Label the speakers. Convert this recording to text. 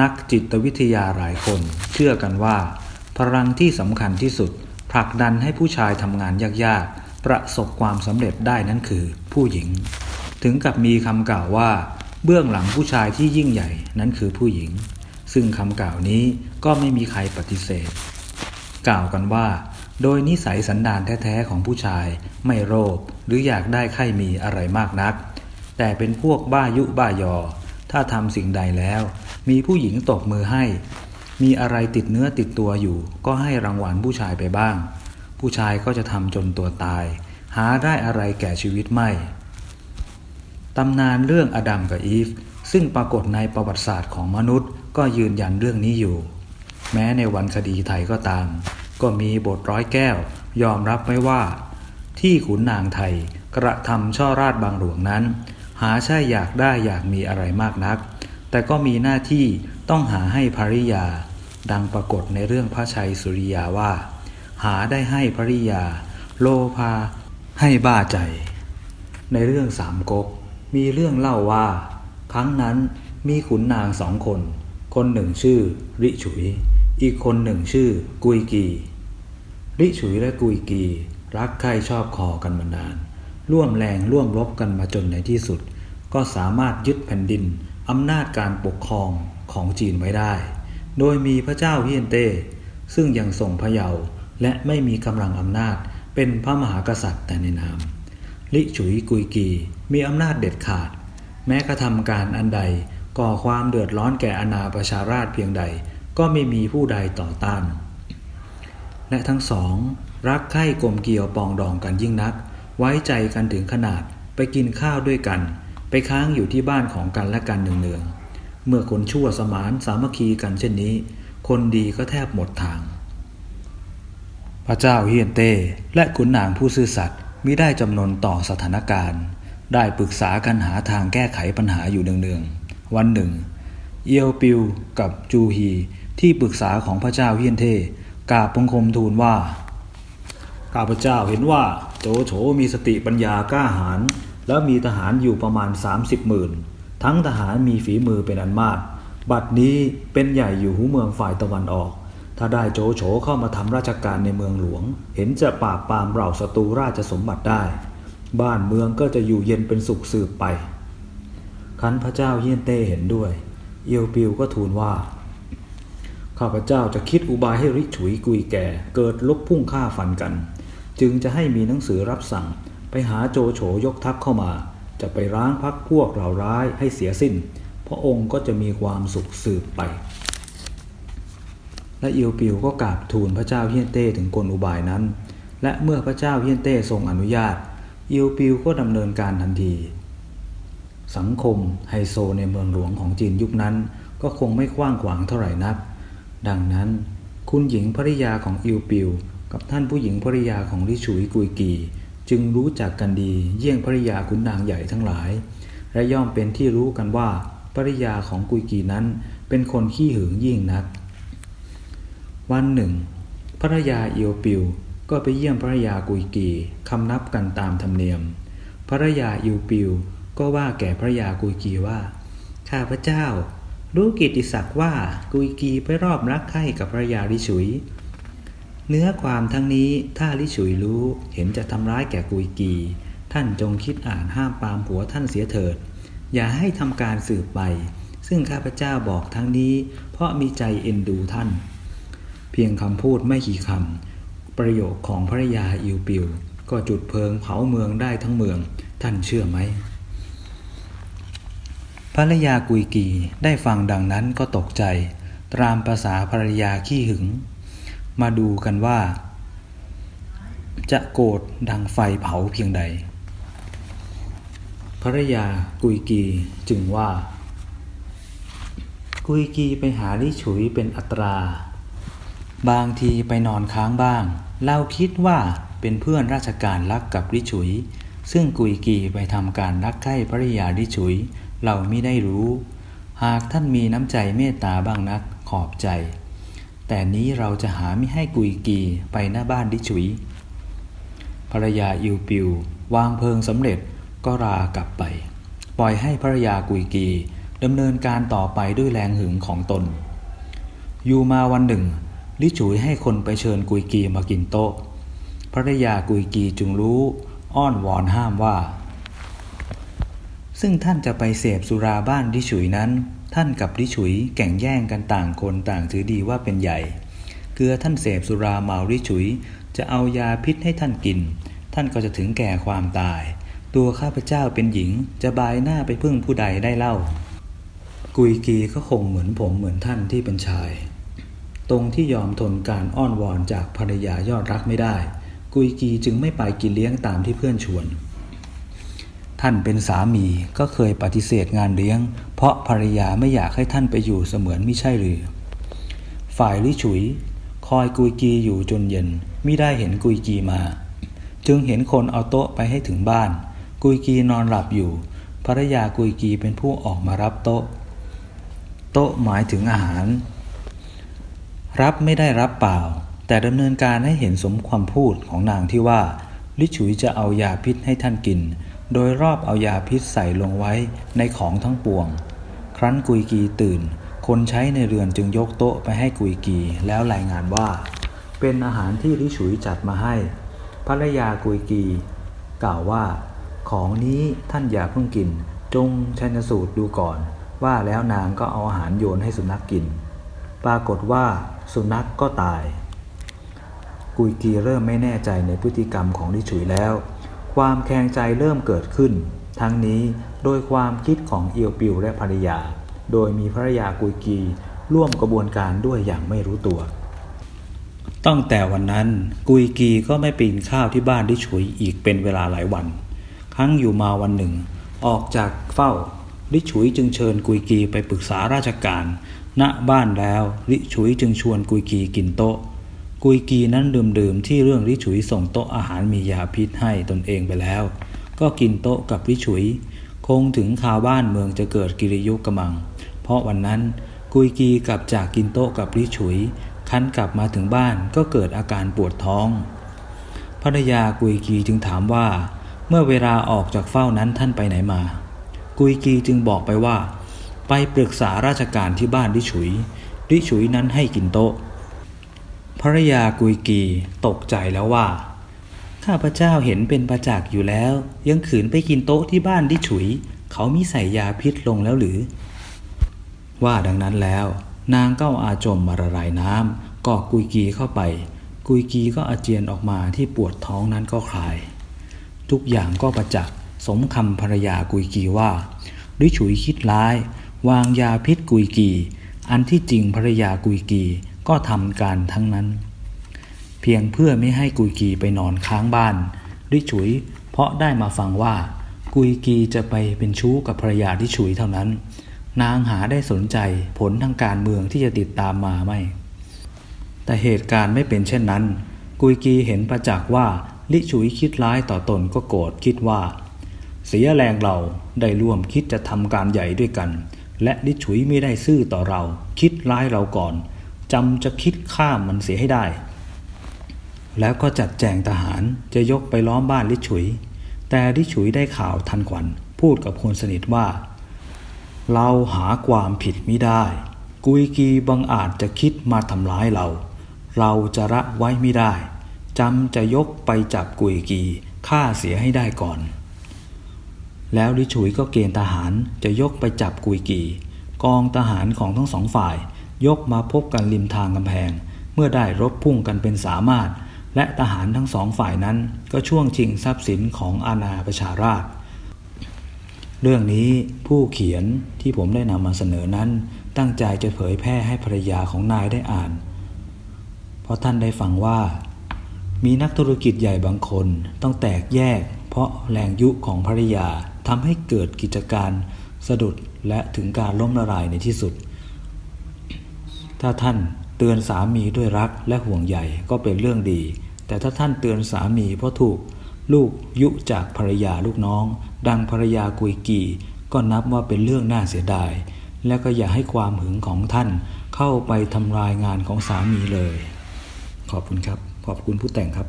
Speaker 1: นักจิตวิทยาหลายคน เชื่อกันว่า พลังที่สำคัญที่สุดผลักดันให้ผู้ชายทำงานยากๆ ประสบความสำเร็จได้นั่นคือผู้หญิง ถึงกับมีคำกล่าวว่า เบื้องหลังผู้ชายที่ยิ่งใหญ่นั้นคือผู้หญิง ซึ่งคำกล่าวนี้ก็ไม่มีใครปฏิเสธ กล่าวกันว่า โดยนิสัยสันดานแท้ๆของผู้ชายไม่โลภหรืออยากได้ใครมีอะไรมากนัก แต่เป็นพวกบ้ายุบ้ายอ ถ้าทำสิ่งใดแล้ว มีผู้หญิงตบมือให้ มีอะไรติดเนื้อติดตัวอยู่ ก็ให้รางวัลผู้ชายไปบ้าง ผู้ชายก็จะทำจนตัวตาย หาได้อะไรแก่ชีวิตไม่ ตำนานเรื่องอดัมกับอีฟ ซึ่งปรากฏในประวัติศาสตร์ของมนุษย์ ก็ยืนยันเรื่องนี้อยู่ แม้ในวันคดีไทยก็ตาม ก็มีบทร้อยแก้ว ยอมรับไว้ว่า ที่ขุนนางไทยกระทำช่อราชบางหลวงนั้น หาใช่อยากได้อยากมีอะไรมากนัก แต่ก็มีหน้าที่ต้องหาให้ภริยา ดังปรากฏในเรื่องพระชัยสุริยาว่า หาได้ให้ภริยา โลภาให้บ้าใจ ในเรื่องสามก๊กมีเรื่องเล่าว่า ครั้งนั้นมีขุนนางสองคน คนหนึ่งชื่อ ริฉุย อีกคนหนึ่งชื่อ กุยกี ริฉุยและกุยกี รักใคร่ชอบคอกันมานาน ร่วมแรงร่วมรบกันมาจนในที่สุด ก็สามารถยึดแผ่นดิน อำนาจการปกครองของจีนไว้ได้ โดยมีพระเจ้าเฮียนเต้ ซึ่งยังทรงพระเยาว์และไม่มีกำลังอำนาจเป็นพระมหากษัตริย์แต่ในนาม ลิฉุยกุยกีมีอำนาจเด็ดขาด แม้กระทำการอันใดก่อความเดือดร้อนแก่อาณาประชาราชเพียงใด ก็ไม่มีผู้ใดต่อต้าน และทั้งสอง รักใคร่กลมเกลียวปองดองกันยิ่งนัก ไว้ใจกันถึงขนาดไปกินข้าวด้วยกัน ไปค้างอยู่ที่บ้านของกันและกันเนืองๆเมื่อคนชั่วสมานสามัคคีกันเช่นนี้ คนดีก็แทบหมดทาง พระเจ้าเฮียนเต้และขุนนางผู้ซื่อสัตย์มิได้จำนนต่อสถานการณ์ ได้ปรึกษากันหาทางแก้ไขปัญหาอยู่เนืองๆวันหนึ่ง เอียวปิวกับจูฮีที่ปรึกษาของพระเจ้าเฮียนเต้กราบบังคมทูลว่าข้าพเจ้าเห็นว่าโจโฉมีสติปัญญากล้าหาญ แล้วมีทหารอยู่ประมาณ 30หมื่นทั้งทหารมีฝีมือเป็นอันมาก บัดนี้เป็นใหญ่อยู่หูเมืองฝ่ายตะวันออก ถ้าได้โจโฉเข้ามาทำราชการในเมืองหลวง เห็นจะปราบปรามเราศัตรูราชสมบัติได้ บ้านเมืองก็จะอยู่เย็นเป็นสุขสืบไป คันพระเจ้าเฮียนเต้เห็นด้วย เอียวปิวก็ทูลว่า ข้าพเจ้าจะคิดอุบายให้ริฉุยกุยแก่ เกิดลบพุ่งฆ่าฟันกัน จึงจะให้มีหนังสือรับสั่ง ไปหาโจโฉยกทัพเข้ามา จะไปร้างพักพวกเหล่าร้ายให้เสียสิ้น พระองค์ก็จะมีความสุขสืบไป และอิวปิวก็กราบทูลพระเจ้าเฮียนเต้ถึงกลอุบายนั้น และเมื่อพระเจ้าเฮียนเต้ทรงอนุญาตอิวปิวก็ดำเนินการทันที สังคมไฮโซในเมืองหลวงของจีนยุคนั้น ก็คงไม่กว้างขวางเท่าไหร่นัก ดังนั้น คุณหญิงภริยาของอิวปิวกับท่านผู้หญิงภริยาของลิฉุยกุยกี จึงรู้จักกันดี เยี่ยงภริยาขุนนางใหญ่ทั้งหลาย และย่อมเป็นที่รู้กันว่าภริยาของกุยกีนั้นเป็นคนขี้หึงยิ่งนัก วันหนึ่งภรยาเอียวปิวก็ไปเยี่ยมภรยากุยกีคำนับกันตามธรรมเนียมภรยาเอียวปิวก็ว่าแก่ภรยากุยกีว่า ข้าพระเจ้า รู้กิตติศักดิ์ว่ากุยกีไปรอบรักใคร่กับภรยาลิฉุย เนื้อความทั้งนี้ถ้าลิฉุยรู้เห็นจะทำร้ายแก่กุยกี ท่านจงคิดอ่านห้ามปามผัวท่านเสียเถิด อย่าให้ทำการสืบไป ซึ่งข้าพเจ้าบอกทั้งนี้ เพราะมีใจเอ็นดูท่าน เพียงคำพูดไม่กี่คำประโยคของภรยาอิวปิว ก็จุดเพลิงเผาเมืองได้ทั้งเมือง ท่านเชื่อไหมภรรยากุยกีได้ฟังดังนั้นก็ตกใจ ตามภาษาภรรยาขี้หึง มาดูกันว่า จะโกรธดังไฟเผาเพียงใดภรยากุยกีจึงว่า กุยกีไปหาลิฉุยเป็นอัตรา บางทีไปนอนค้างบ้าง เราคิดว่าเป็นเพื่อนราชการรักกับลิฉุย ซึ่งกุยกีไปทำการรักใกล้ภริยาลิฉุย เราไม่ได้รู้ หากท่านมีน้ำใจเมตตาบ้างนักขอบใจ แต่นี้เราจะหาไม่ให้กุยกีไปหน้าบ้านลิฉุย ภรรยาอิวปิว วางเพลิงสำเร็จก็รากลับไป ปล่อยให้ภรรยากุยกีดำเนินการต่อไปด้วยแรงหึงของตน อยู่มาวันหนึ่ง ลิฉุยให้คนไปเชิญกุยกีมากินโต๊ะ ภรรยากุยกีจึงรู้อ้อนวอนห้ามว่า ซึ่งท่านจะไปเสพสุราบ้านลิฉุยนั้น ท่านกับลิฉุยแข่งแย่งกันต่างคนต่างถือดีว่าเป็นใหญ่ เกลือท่านเสพสุราเมาลิฉุย จะเอายาพิษให้ท่านกิน ท่านก็จะถึงแก่ความตาย ตัวข้าพเจ้าเป็นหญิง จะบายหน้าไปพึ่งผู้ใดได้เล่า กุยกีก็คงเหมือนผมเหมือนท่านที่เป็นชาย ตรงที่ยอมทนการอ้อนวอนจากภรรยายอดรักไม่ได้ กุยกีจึงไม่ไปกินเลี้ยงตามที่เพื่อนชวน ท่านเป็นสามีก็เคยปฏิเสธงานเลี้ยง เพราะภรรยาไม่อยากให้ท่านไปอยู่เสมือนไม่ใช่หรือ ฝ่ายลิฉุย คอยกุยกีอยู่จนเย็นไม่ได้เห็นกุยกีมา จึงเห็นคนเอาโต๊ะไปให้ถึงบ้าน กุยกีนอนหลับอยู่ ภรรยากุยกีเป็นผู้ออกมารับโต๊ะ โต๊ะหมายถึงอาหาร รับไม่ได้รับเปล่า แต่ดำเนินการให้เห็นสมความพูดของนางที่ว่า ลิฉุยจะเอายาพิษให้ท่านกิน โดยรอบเอายาพิษใส่ลงไว้ในของทั้งปวง ครั้นกุยกีตื่น คนใช้ในเรือนจึงยกโต๊ะไปให้กุยกีแล้วรายงานว่า เป็นอาหารที่ลิฉุยจัดมาให้ภรรยากุยกี กล่าวว่า ของนี้ท่านอย่าเพิ่งกิน จงชันสูตรดูก่อน ว่าแล้วนางก็เอาอาหารโยนให้สุนัขกกิน ปรากฏว่าสุนัขกก็ตาย กุยกีเริ่มไม่แน่ใจในพฤติกรรมของลิฉุยแล้ว ความแคลงใจเริ่มเกิดขึ้น ทั้งนี้โดยความคิดของเอียวปิวและภรรยา โดยมีภรรยากุยกีร่วมกระบวนการด้วยอย่างไม่รู้ตัว ตั้งแต่วันนั้นกุยกีก็ไม่ปีนข้าวที่บ้านลิฉุยอีกเป็นเวลาหลายวัน ครั้งอยู่มาวันหนึ่ง ออกจากเฝ้าลิฉุยจึงเชิญกุยกีไปปรึกษาราชการ ณบ้านแล้วลิฉุยจึงชวนกุยกีกินโต๊ะ กุยกีนั้นดื่มๆที่เรื่องลิฉุยส่งโต๊ะอาหารมียาพิษให้ตนเองไปแล้ว ก็กินโต๊ะกับลิฉุย คงถึงข่าวบ้านเมืองจะเกิดกิริยุกมัง เพราะวันนั้นกุยกีกลับจากกินโต๊ะกับลิฉุย คันกลับมาถึงบ้านก็เกิดอาการปวดท้องภรรยากุยกีจึงถามว่า เมื่อเวลาออกจากเฝ้านั้นท่านไปไหนมา กุยกีจึงบอกไปว่า ไปปรึกษาราชการที่บ้านลิฉุยลิฉุยนั้นให้กินโต๊ะ ภรยากุยกีตกใจแล้วว่า ข้าพเจ้าเห็นเป็นประจักษ์อยู่แล้ว ยังขืนไปกินโต๊ะที่บ้านลิฉุย เขามีใส่ยาพิษลงแล้วหรือ ว่าดังนั้นแล้ว นางก็อาจมมาละลายน้ำกอกุยกีเข้าไป กุยกีก็อาเจียนออกมาที่ปวดท้องนั้นก็คลาย ทุกอย่างก็ประจักษ์สมคำภรยากุยกีว่าลิฉุยคิดร้าย วางยาพิษกุยกี อันที่จริงภรยากุยกี ก็ทำการทั้งนั้น เพียงเพื่อไม่ให้กุยกีไปนอนค้างบ้านลิฉุย เพราะได้มาฟังว่า กุยกีจะไปเป็นชู้กับภรรยาลิฉุยเท่านั้น นางหาได้สนใจผลทางการเมืองที่จะติดตามมาไม่ แต่เหตุการณ์ไม่เป็นเช่นนั้น กุยกีเห็นประจักษ์ว่าลิฉุยคิดร้ายต่อตนก็โกรธคิดว่า เสียแรงเราได้ร่วมคิดจะทำการใหญ่ด้วยกัน และลิฉุยไม่ได้ซื่อต่อเรา คิดร้ายเราก่อน จำจะคิดฆ่ามันเสียให้ได้ แล้วก็จัดแจงทหารจะยกไปล้อมบ้านลิฉุย แต่ลิฉุยได้ข่าวทันควันพูดกับคนสนิทว่า เราหาความผิดไม่ได้ กุยกีบังอาจจะคิดมาทำร้ายเรา เราจะระไว้ไม่ได้จำจะยกไปจับกุยกีฆ่าเสียให้ได้ก่อน แล้วลิฉุยก็เกณฑ์ทหารจะยกไปจับกุยกี กองทหารของทั้งสองฝ่าย ยกมาพบกันริมทางกำแพง เมื่อได้รบพุ่งกันเป็นสามารถ และทหารทั้งสองฝ่ายนั้นก็ช่วงชิงทรัพย์สินของอาณาประชาราช เรื่องนี้ผู้เขียนที่ผมได้นำมาเสนอนั้น ตั้งใจจะเผยแพร่ให้ภรรยาของนายได้อ่าน เพราะท่านได้ฟังว่า มีนักธุรกิจใหญ่บางคนต้องแตกแยก เพราะแรงยุของภรรยาทำให้เกิดกิจการสะดุดและถึงการล้มละลายในที่สุด ถ้าท่านเตือนสามีด้วยรักและห่วงใยก็เป็นเรื่องดี แต่ถ้าท่านเตือนสามีเพราะถูกลูกยุจากภรรยาลูกน้อง ดังภรรยากุยกีก็นับว่าเป็นเรื่องน่าเสียดาย และก็อย่าให้ความหึงของท่านเข้าไปทำลายงานของสามีเลย ขอบคุณครับ ขอบคุณผู้แต่งครับ